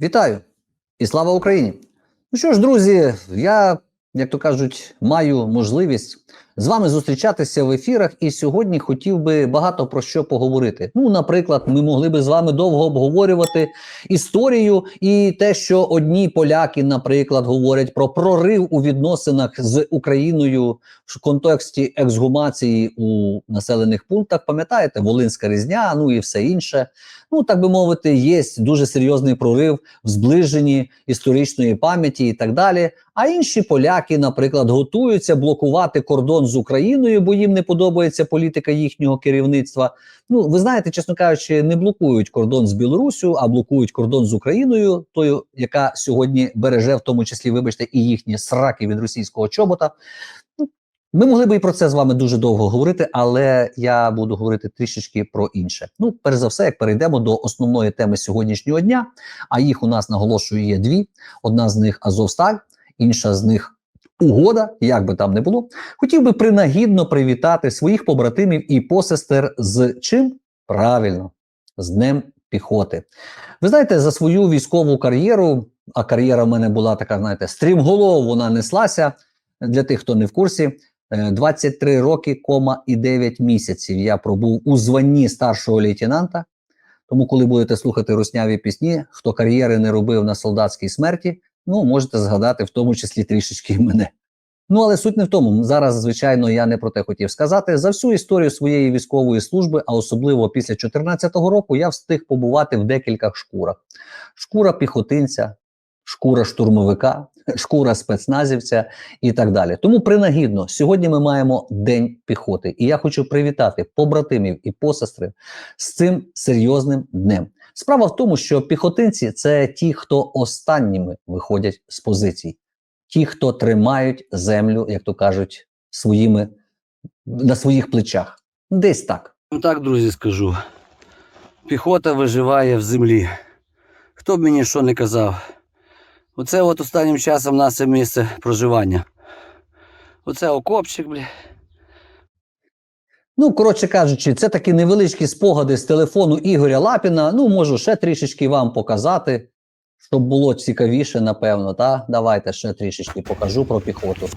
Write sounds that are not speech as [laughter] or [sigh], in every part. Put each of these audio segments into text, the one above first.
Вітаю і слава Україні! Ну що ж, друзі, я, як то кажуть, маю можливість з вами зустрічатися в ефірах, і сьогодні хотів би багато про що поговорити. Ну, наприклад, ми могли би з вами довго обговорювати історію і те, що одні поляки, наприклад, говорять про прорив у відносинах з Україною в контексті ексгумації у населених пунктах. Пам'ятаєте, Волинська різня, ну і все інше. Ну так би мовити, є дуже серйозний прорив в зближенні історичної пам'яті і так далі. А інші поляки, наприклад, готуються блокувати кордон з Україною, бо їм не подобається політика їхнього керівництва. Ну, ви знаєте, чесно кажучи, не блокують кордон з Білоруссю, а блокують кордон з Україною, тою, яка сьогодні береже, в тому числі, вибачте, і їхні сраки від російського чобота. Ну, Ми могли би і про це з вами дуже довго говорити, але я буду говорити трішечки про інше. Ну, перш за все, як перейдемо до основної теми сьогоднішнього дня, а їх у нас наголошую є дві: одна з них Азовсталь, інша з них угода, як би там не було. Хотів би принагідно привітати своїх побратимів і посестер з чим? Правильно, з Днем піхоти. Ви знаєте, за свою військову кар'єру, а кар'єра в мене була така, знаєте, стрімголов, вона неслася. Для тих, хто не в курсі, е, 23 роки, кома і 9 місяців я пробув у званні старшого лейтенанта. Тому, коли будете слухати русняві пісні, хто кар'єри не робив на солдатській смерті, ну можете згадати в тому числі трішечки мене. Ну але суть не в тому. Зараз, звичайно, я не про те хотів сказати. За всю історію своєї військової служби, а особливо після 2014 року, я встиг побувати в декількох шкурах: шкура піхотинця, шкура штурмовика, шкура спецназівця і так далі. Тому принагідно, сьогодні ми маємо День піхоти, і я хочу привітати побратимів і посестри з цим серйозним днем. Справа в тому, що піхотинці це ті, хто останніми виходять з позицій, ті, хто тримають землю, як то кажуть, своїми на своїх плечах. Десь так. Ну так, друзі, скажу. Піхота виживає в землі. Хто б мені що не казав. Оце от останнім часом наше місце проживання. Оце окопчик, бля. Ну, коротше кажучи, це такі невеличкі спогади з телефону Ігоря Лапіна. Ну, можу ще трішечки вам показати, щоб було цікавіше, напевно. Та? Давайте ще трішечки покажу про піхоту.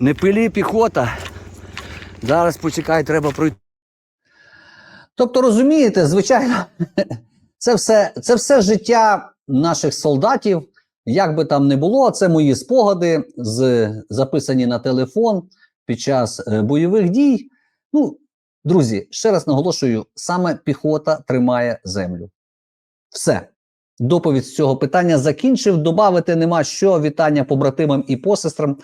Не пилі піхота. Зараз почекай, треба пройти. Тобто, розумієте, звичайно, [laughs] це все, це все життя наших солдатів. Як би там не було, це мої спогади, з, записані на телефон під час е, бойових дій. Ну, друзі, ще раз наголошую: саме піхота тримає землю. Все. Доповідь з цього питання закінчив. Добавити нема що. Вітання побратимам і посестрам.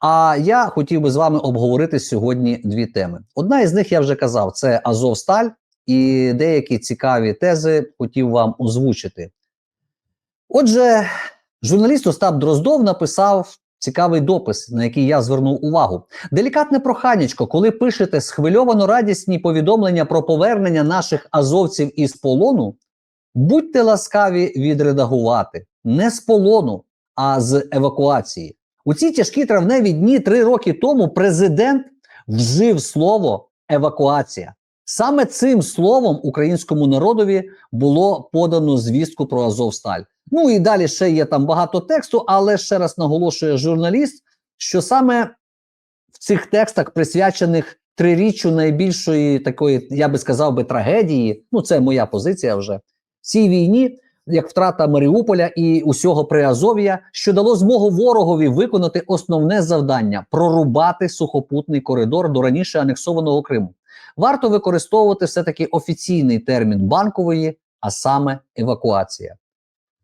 А я хотів би з вами обговорити сьогодні дві теми. Одна із них я вже казав: це Азовсталь, і деякі цікаві тези хотів вам озвучити. Отже, журналіст Остап Дроздов написав цікавий допис, на який я звернув увагу. Делікатне проханячко, коли пишете схвильовано радісні повідомлення про повернення наших азовців із полону, будьте ласкаві відредагувати не з полону, а з евакуації. У ці тяжкі травневі дні три роки тому президент вжив слово евакуація. Саме цим словом українському народові було подано звістку про Азовсталь. Ну і далі ще є там багато тексту, але ще раз наголошує журналіст, що саме в цих текстах, присвячених триріччю найбільшої такої, я би сказав би, трагедії, ну це моя позиція вже цій війні, як втрата Маріуполя і усього Приазов'я, що дало змогу ворогові виконати основне завдання прорубати сухопутний коридор до раніше анексованого Криму. Варто використовувати все таки офіційний термін банкової, а саме евакуація.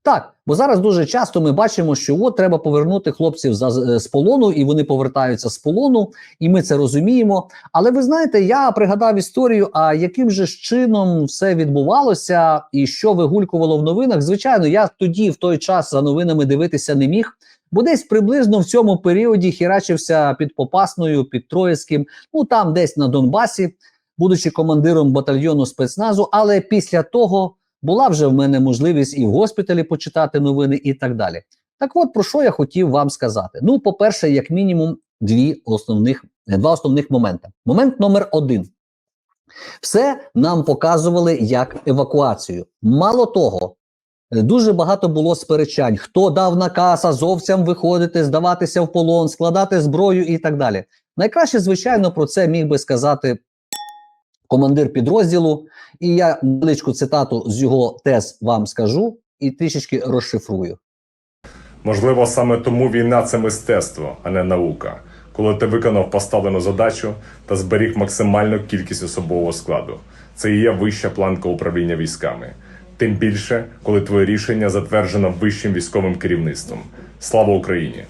Так, бо зараз дуже часто ми бачимо, що от треба повернути хлопців за, з полону, і вони повертаються з полону, і ми це розуміємо. Але ви знаєте, я пригадав історію, а яким же чином все відбувалося, і що вигулькувало в новинах. Звичайно, я тоді, в той час, за новинами дивитися не міг. Бо десь приблизно в цьому періоді хірачився під Попасною, під Троїцьким, ну там десь на Донбасі, будучи командиром батальйону спецназу. Але після того була вже в мене можливість і в госпіталі почитати новини, і так далі. Так от про що я хотів вам сказати? Ну, по-перше, як мінімум, дві основних, два основних моменти. Момент номер один. Все нам показували як евакуацію. Мало того, Дуже багато було сперечань, хто дав наказ азовцям виходити, здаватися в полон, складати зброю і так далі. Найкраще, звичайно, про це міг би сказати командир підрозділу, і я невеличку цитату з його тез вам скажу і трішечки розшифрую. Можливо, саме тому війна це мистецтво, а не наука. Коли ти виконав поставлену задачу та зберіг максимальну кількість особового складу. Це і є вища планка управління військами. Тим більше, коли твоє рішення затверджено вищим військовим керівництвом. Слава Україні!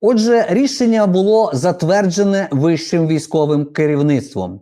Отже, рішення було затверджене вищим військовим керівництвом.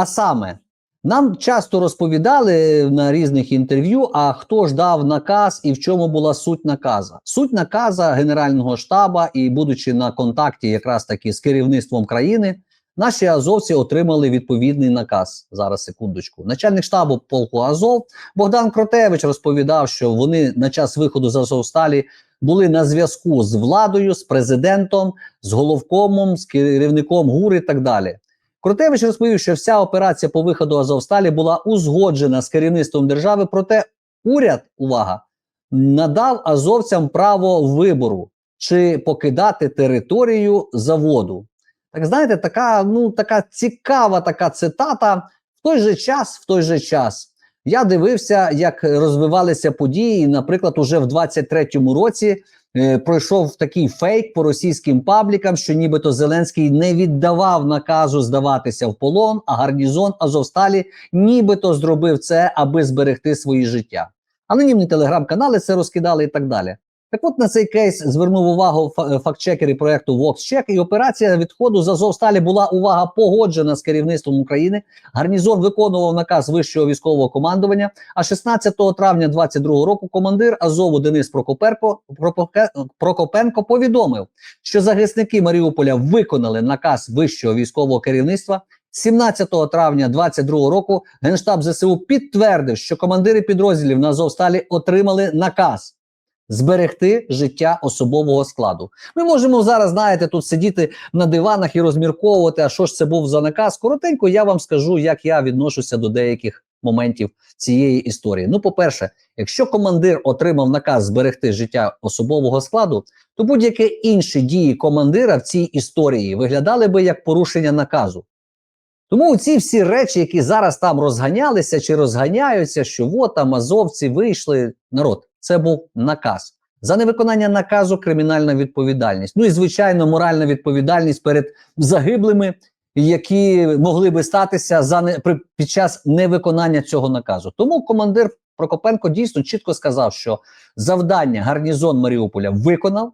А саме, нам часто розповідали на різних інтерв'ю, а хто ж дав наказ і в чому була суть наказа. Суть наказа Генерального штаба, і будучи на контакті якраз таки з керівництвом країни, наші азовці отримали відповідний наказ. Зараз секундочку. Начальник штабу полку Азов Богдан Кротевич розповідав, що вони на час виходу з Азовсталі були на зв'язку з владою, з президентом, з головкомом, з керівником ГУР і так далі. Крутевич розповів, що вся операція по виходу Азовсталі була узгоджена з керівництвом держави, проте уряд, увага, надав азовцям право вибору чи покидати територію заводу. Так знаєте, така, ну, така цікава така цитата. В той же час, в той же час, я дивився, як розвивалися події. Наприклад, уже в 23-му році е, пройшов такий фейк по російським паблікам, що нібито Зеленський не віддавав наказу здаватися в полон, а гарнізон Азовсталі нібито зробив це, аби зберегти свої життя. Анонімні телеграм-канали це розкидали і так далі. Так от на цей кейс звернув увагу фа- фактчекери проекту VoxCheck, і операція відходу з Азовсталі була увага погоджена з керівництвом України. Гарнізон виконував наказ вищого військового командування. А 16 травня 22 року командир Азову Денис Прокоперко Прокопенко повідомив, що захисники Маріуполя виконали наказ вищого військового керівництва. 17 травня 22 року Генштаб ЗСУ підтвердив, що командири підрозділів на Азовсталі отримали наказ зберегти життя особового складу. Ми можемо зараз, знаєте, тут сидіти на диванах і розмірковувати, а що ж це був за наказ. Коротенько я вам скажу, як я відношуся до деяких моментів цієї історії. Ну, по-перше, якщо командир отримав наказ зберегти життя особового складу, то будь-які інші дії командира в цій історії виглядали би як порушення наказу. Тому ці всі речі, які зараз там розганялися чи розганяються, що от там азовці вийшли, народ, це був наказ. За невиконання наказу кримінальна відповідальність. Ну і звичайно, моральна відповідальність перед загиблими, які могли би статися за не при під час невиконання цього наказу. Тому командир Прокопенко дійсно чітко сказав, що завдання гарнізон Маріуполя виконав,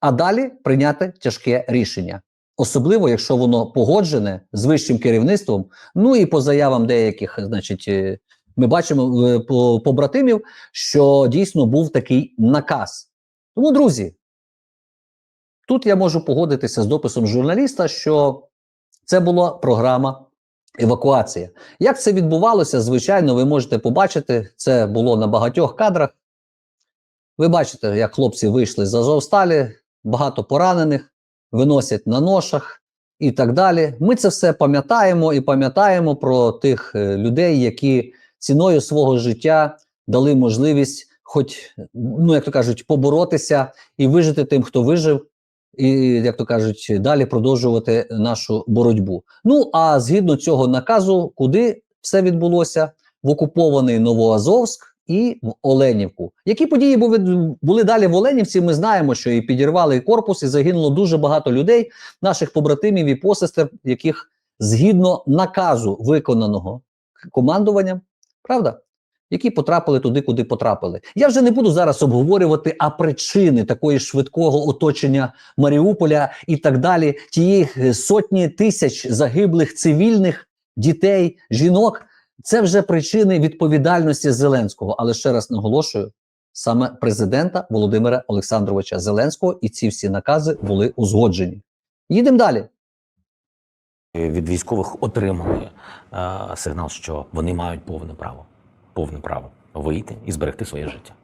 а далі прийняти тяжке рішення. Особливо, якщо воно погоджене з вищим керівництвом. Ну і по заявам деяких, значить, е, ми бачимо е, по побратимів, що дійсно був такий наказ. Тому, друзі, тут я можу погодитися з дописом журналіста, що це була програма евакуація. Як це відбувалося, звичайно, ви можете побачити. Це було на багатьох кадрах. Ви бачите, як хлопці вийшли з Азовсталі, багато поранених, виносять на ношах і так далі. Ми це все пам'ятаємо і пам'ятаємо про тих е, людей, які ціною свого життя дали можливість, хоч, ну як то кажуть, поборотися і вижити тим, хто вижив, і, як то кажуть, далі продовжувати нашу боротьбу. Ну а згідно цього наказу, куди все відбулося? В окупований Новоазовськ і в Оленівку. Які події були, далі в Оленівці? Ми знаємо, що і підірвали корпус, і загинуло дуже багато людей, наших побратимів і посестер, яких згідно наказу виконаного командуванням, правда? Які потрапили туди, куди потрапили. Я вже не буду зараз обговорювати а причини такої швидкого оточення Маріуполя і так далі, тієї е, сотні тисяч загиблих цивільних дітей, жінок. Це вже причини відповідальності Зеленського. Але ще раз наголошую: саме президента Володимира Олександровича Зеленського і ці всі накази були узгоджені. Їдемо далі. Від військових отримали е, сигнал, що вони мають повне право, повне право вийти і зберегти своє життя.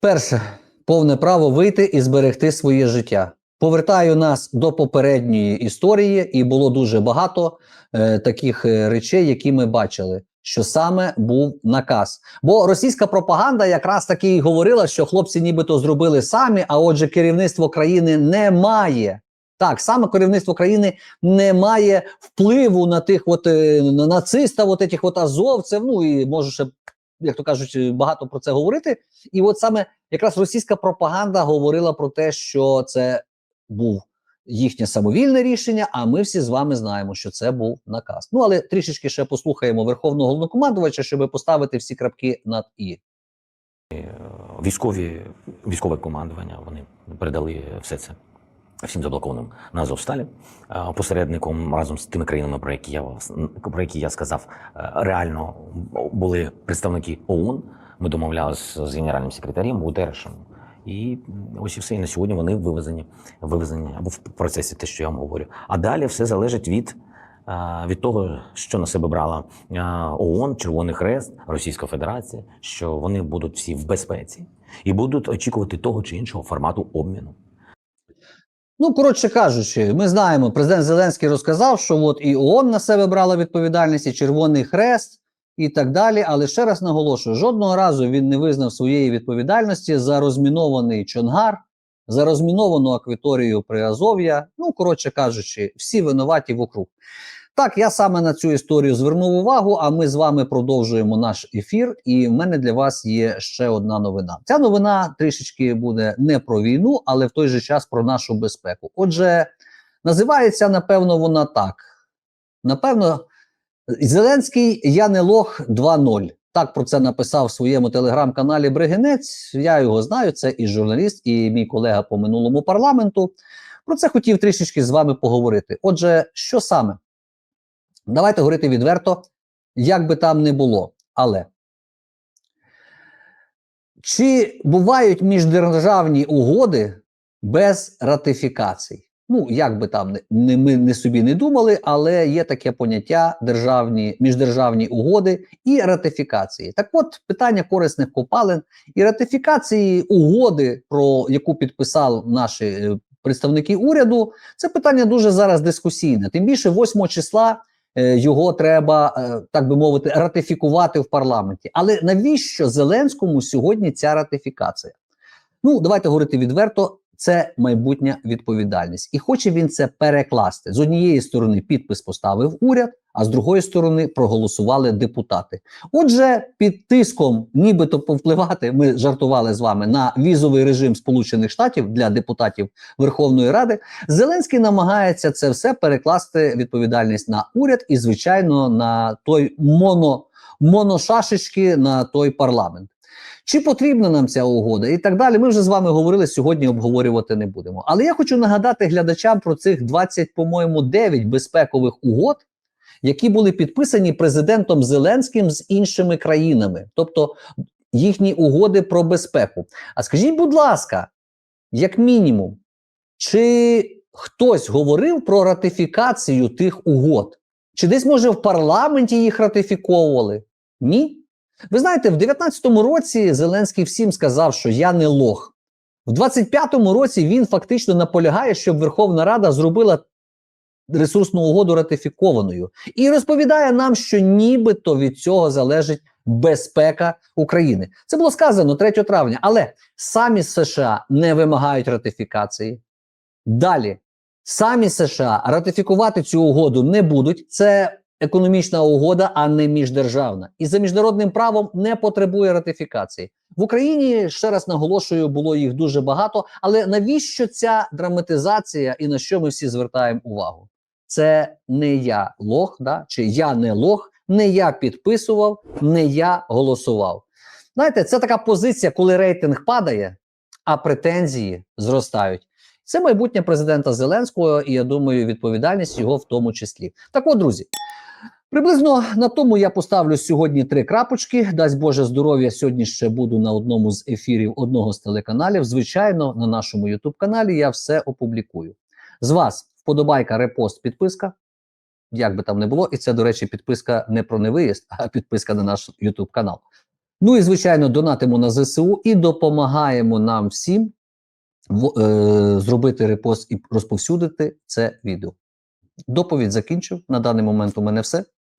Перше, повне право вийти і зберегти своє життя. Повертаю нас до попередньої історії, і було дуже багато е, таких е, речей, які ми бачили. що саме був наказ. Бо російська пропаганда якраз таки і говорила, що хлопці нібито зробили самі, а отже, керівництво країни не має. Так, саме керівництво країни не має впливу на тих от е, на нацистів, от этих от азовців. Ну і можу ще, як то кажуть, е, багато про це говорити. І от саме якраз російська пропаганда говорила про те, що це був їхнє самовільне рішення. А ми всі з вами знаємо, що це був наказ. Ну але трішечки ще послухаємо верховного головнокомандувача, щоб поставити всі крапки над і. Військові, військове командування вони передали все це всім заблокованим на Азовсталі. Е, Посередником разом з тими країнами, про які я про які я сказав, е, реально були представники ООН. Ми домовлялися з генеральним секретарем Гутерешем. І ось і все. І на сьогодні вони вивезені, вивезені або в процесі те, що я вам говорю. А далі все залежить від, е, від того, що на себе брала ООН, Червоний Хрест, Російська Федерація, що вони будуть всі в безпеці і будуть очікувати того чи іншого формату обміну. Ну, коротше кажучи, ми знаємо, президент Зеленський розказав, що от і ООН на себе брала відповідальність, і Червоний Хрест, і так далі. Але ще раз наголошую: жодного разу він не визнав своєї відповідальності за розмінований Чонгар, за розміновану акваторію Приазов'я. Ну, коротше кажучи, всі винуваті вокруг. Так, я саме на цю історію звернув увагу, а ми з вами продовжуємо наш ефір. І в мене для вас є ще одна новина. Ця новина трішечки буде не про війну, але в той же час про нашу безпеку. Отже, називається напевно вона так. Напевно, Зеленський я не лох 2.0. Так про це написав в своєму телеграм-каналі Бригинець. Я його знаю. Це і журналіст, і мій колега по минулому парламенту. Про це хотів трішечки з вами поговорити. Отже, що саме? Давайте говорити відверто, як би там не було. Але чи бувають міждержавні угоди без ратифікацій? Ну, як би там не, ми не собі не думали, але є таке поняття державні міждержавні угоди і ратифікації. Так от питання корисних копалин і ратифікації угоди, про яку підписали наші е, представники уряду, це питання дуже зараз дискусійне. Тим більше 8 числа його треба, е, так би мовити, ратифікувати в парламенті. Але навіщо Зеленському сьогодні ця ратифікація? Ну, давайте говорити відверто. Це майбутня відповідальність, і хоче він це перекласти з однієї сторони. Підпис поставив уряд, а з другої сторони проголосували депутати. Отже, під тиском, нібито повпливати, ми жартували з вами на візовий режим Сполучених Штатів для депутатів Верховної Ради. Зеленський намагається це все перекласти відповідальність на уряд і, звичайно, на той моно, моношашечки на той парламент. Чи потрібна нам ця угода і так далі? Ми вже з вами говорили сьогодні. Обговорювати не будемо. Але я хочу нагадати глядачам про цих 20, по-моєму, 9 безпекових угод, які були підписані президентом Зеленським з іншими країнами, тобто їхні угоди про безпеку. А скажіть, будь ласка, як мінімум, чи хтось говорив про ратифікацію тих угод? Чи десь може в парламенті їх ратифіковували? Ні. Ви знаєте, в 19-му році Зеленський всім сказав, що я не лох. В 25-му році він фактично наполягає, щоб Верховна Рада зробила ресурсну угоду ратифікованою і розповідає нам, що нібито від цього залежить безпека України. Це було сказано 3 травня, але самі США не вимагають ратифікації. Далі самі США ратифікувати цю угоду не будуть. Це економічна угода, а не міждержавна, і за міжнародним правом не потребує ратифікації в Україні. Ще раз наголошую, було їх дуже багато. Але навіщо ця драматизація і на що ми всі звертаємо увагу? Це не я лох, да? чи я не лох, не я підписував, не я голосував. Знаєте, це така позиція, коли рейтинг падає, а претензії зростають. Це майбутнє президента Зеленського, і я думаю, відповідальність його в тому числі. Так от, друзі. Приблизно на тому я поставлю сьогодні три крапочки. Дасть Боже здоров'я. Сьогодні ще буду на одному з ефірів одного з телеканалів. Звичайно, на нашому Ютуб каналі я все опублікую. З вас вподобайка, репост, підписка. Як би там не було, і це, до речі, підписка не про невиїзд, а підписка на наш Ютуб канал. Ну і звичайно, донатимо на ЗСУ і допомагаємо нам всім в, е, зробити репост і розповсюдити це відео. Доповідь закінчив. На даний момент у мене все.